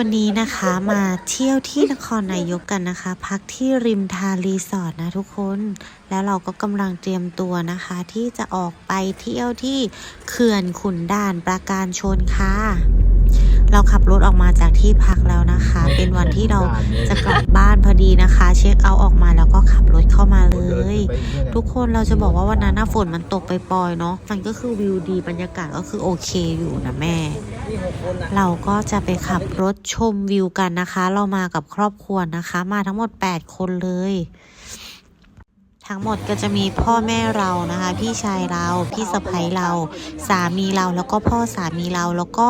วันนี้นะคะมาเที่ยวที่นครนายกกันนะคะ พักที่ริมทารีสอร์ทนะทุกคน แล้วเราก็กำลังเตรียมตัวนะคะ ที่จะออกไปเที่ยวที่เขื่อนขุนด่านปราการชนค่ะ เราขับรถออกมาจากที่พักแล้วนะคะ ที่เราจะกลับบ้านพอดีนะคะ เช็คเอาท์ออกมาแล้วก็ขับรถเข้ามาเลย ทุกคนเราจะบอกว่าวันนั้นหน้าฝนมันตกไปปล่อยๆเนาะมันก็คือวิวดีบรรยากาศก็คือโอเคอยู่นะแม่ เราก็จะไปขับรถชมวิวกันนะคะ เรามากับครอบครัวนะคะ มาทั้งหมด 8 คนเลยทั้งหมดก็จะมีพ่อแม่เรานะคะ พี่ชายเรา พี่สะใภ้เรา สามีเราแล้วก็พ่อสามีเราแล้วก็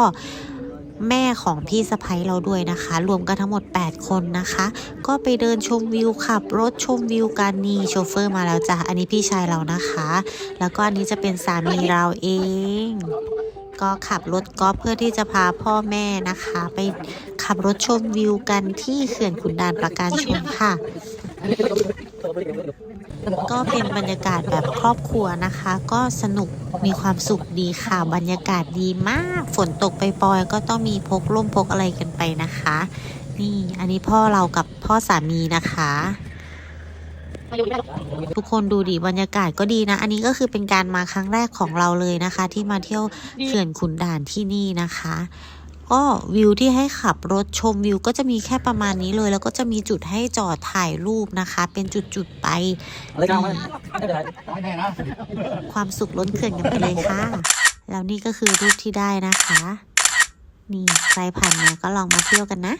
แม่ของพี่สะใภ้เราด้วยนะคะ รวมกันทั้งหมด 8 คนนะคะ ก็ไปเดินชมวิวขับรถชมวิวกันนี่โชเฟอร์มาแล้วจ้ะอันนี้พี่ชายเรานะคะ แล้วก็อันนี้จะเป็นสามีเราเอง ก็ขับรถกอล์ฟเพื่อที่จะพาพ่อแม่นะคะ ไปขับรถชมวิวกันที่เขื่อนขุนด่านประการชนค่ะ ก็เป็นบรรยากาศแบบครอบครัวนะคะ ก็สนุกมีความสุขดีค่ะบรรยากาศดีมาก ฝนตกไปปอยก็ต้องมีพกร่มพกอะไรกันไปนะคะ นี่อันนี้พ่อเรากับพ่อสามีนะคะ ทุกคนดูดิบรรยากาศก็ดีนะ อันนี้ก็คือเป็นการมาครั้งแรกของเราเลยนะคะ ที่มาเที่ยวเขื่อนขุนด่านที่นี่นะคะ ก็วิวที่ให้ขับรถชมวิวก็จะมีแค่ประมาณนี้เลย แล้วก็จะมีจุดให้จอดถ่ายรูปนะคะ เป็นจุดๆไปอะไรกันไม่เป็นไรไม่แน่นะความสุขล้นเขื่อนกันไปเลยค่ะ แล้วนี่ก็คือรูปที่ได้นะคะ นี่ใครผ่านมาก็ลองมาเที่ยวกันนะ